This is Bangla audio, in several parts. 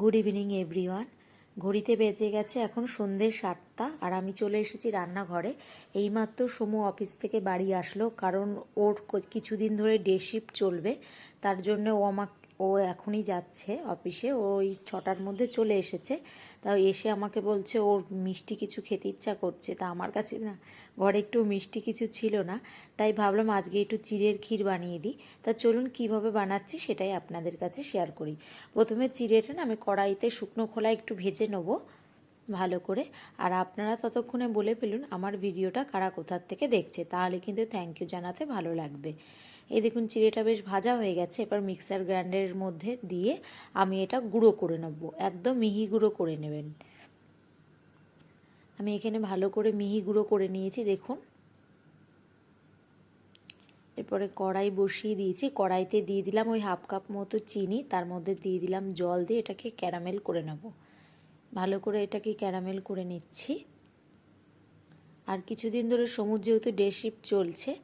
গুড ইভিনিং এভরিওয়ান ঘড়িতে বেজে গেছে এখন সন্ধ্যে সাতটা আর আমি চলে এসেছি রান্নাঘরে। এইমাত্র সমু অফিস থেকে বাড়ি আসলো, কারণ ওর কিছুদিন ধরে ডে শিফট চলবে, তার জন্য ও আমাক ও এখনই যাচ্ছে অফিসে ওই ছটার মধ্যে চলে এসেছে। তা এসে আমাকে বলছে, ওর মিষ্টি কিছু খেতে ইচ্ছা করছে। তা আমার কাছে না, ঘরে একটু মিষ্টি কিছু ছিল না। তাই ভাবলাম আজকে একটু চিড়ের ক্ষীর বানিয়ে দিই। তা চলুন কীভাবে বানাচ্ছি সেটাই আপনাদের কাছে শেয়ার করি। প্রথমে চিড়েটা না আমি কড়াইতে শুকনো খোলা একটু ভেজে নেব ভালো করে। আর আপনারা ততক্ষণে বলে ফেলুন আমার ভিডিওটা কারা কোথার থেকে দেখছে, তাহলে কিন্তু থ্যাংক ইউ জানাতে ভালো লাগবে। এই দেখুন, চিড়েটা বেশ ভাজা হয়ে গেছে। এবার মিক্সার গ্রাইন্ডারের মধ্যে দিয়ে আমি এটা গুঁড়ো করে নেব। একদম মিহি গুঁড়ো করে নেবেন। আমি এখানে ভালো করে মিহি গুঁড়ো করে নিয়েছি, দেখুন। এরপরে কড়াই বসিয়ে দিয়েছি। কড়াইতে দিয়ে দিলাম ওই হাফ কাপ মতো চিনি, তার মধ্যে দিয়ে দিলাম জল দিয়ে এটাকে ক্যারামেল করে নেব। ভালো করে এটাকে ক্যারামেল করে নিচ্ছি। আর কিছুদিন ধরে সমুদ্র যেহেতু ডে চলছে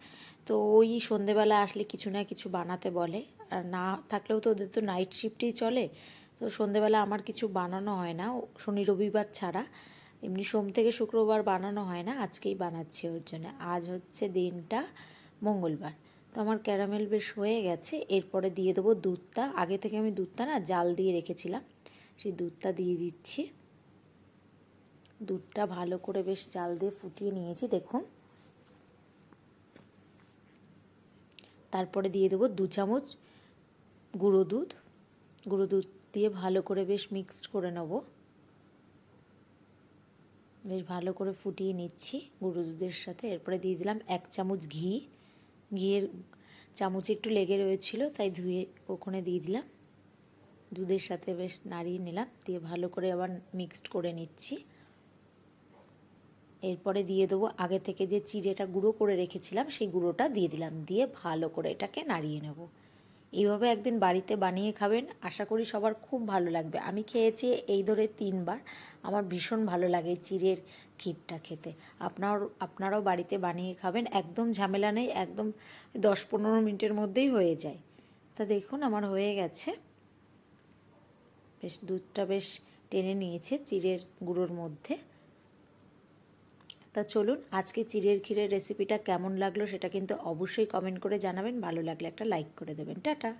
তো ওই সন্ধেবেলা আসলে কিছু না কিছু বানাতে বলে। আর না থাকলেও তো ওদের তো নাইট শিফটই চলে। তো সন্ধেবেলা আমার কিছু বানানো হয় না। শনি রবিবার ছাড়া। এমনি সোম থেকে শুক্রবার বানানো হয় না। আজকেই বানাচ্ছি ওর জন্য। আজ হচ্ছে দিনটা মঙ্গলবার। তো আমার ক্যারামেল বেশ হয়ে গেছে। এরপরে দিয়ে দেবো দুধটা। আগে থেকে আমি দুধটা না জাল দিয়ে রেখেছিলাম। সেই দুধটা দিয়ে দিচ্ছি। দুধটা ভালো করে বেশ জাল দিয়ে ফুটিয়ে নিয়েছি, দেখুন। তারপরে দিয়ে দেবো দু চামচ গুঁড়ো দুধ। গুঁড়ো দুধ দিয়ে ভালো করে বেশ মিক্সড করে নেব। বেশ ভালো করে ফুটিয়ে নিচ্ছি গুঁড়ো দুধের সাথে। এরপরে দিয়ে দিলাম এক চামচ ঘি। ঘিয়ের চামচ একটু লেগে রয়েছিল, তাই ধুয়ে ওখানে দিয়ে দিলাম। দুধের সাথে বেশ নাড়িয়ে নিলাম, দিয়ে ভালো করে আবার মিক্সড করে নিচ্ছি। এরপরে দিয়ে দেবো আগে থেকে যে চিড়েটা গুঁড়ো করে রেখেছিলাম, সেই গুঁড়োটা দিয়ে দিলাম। দিয়ে ভালো করে এটাকে নাড়িয়ে নেব। এইভাবে একদিন বাড়িতে বানিয়ে খাবেন, আশা করি সবার খুব ভালো লাগবে। আমি খেয়েছি এই ধরে তিনবার। আমার ভীষণ ভালো লাগে চিড়ের ক্ষীরটা খেতে। আপনার, আপনারাও বাড়িতে বানিয়ে খাবেন, একদম ঝামেলা নেই, একদম দশ পনেরো মিনিটের মধ্যেই হয়ে যায়। তা দেখুন, আমার হয়ে গেছে। বেশ, দুধটা বেশ টেনে নিয়েছে চিড়ের গুঁড়োর মধ্যে। তা চলুন আজকে চিড়ের ক্ষীরের রেসিপিটা কেমন লাগল সেটা কিন্তু অবশ্যই কমেন্ট করে জানাবেন। ভালো লাগলে একটা লাইক করে দেবেন। টাটা।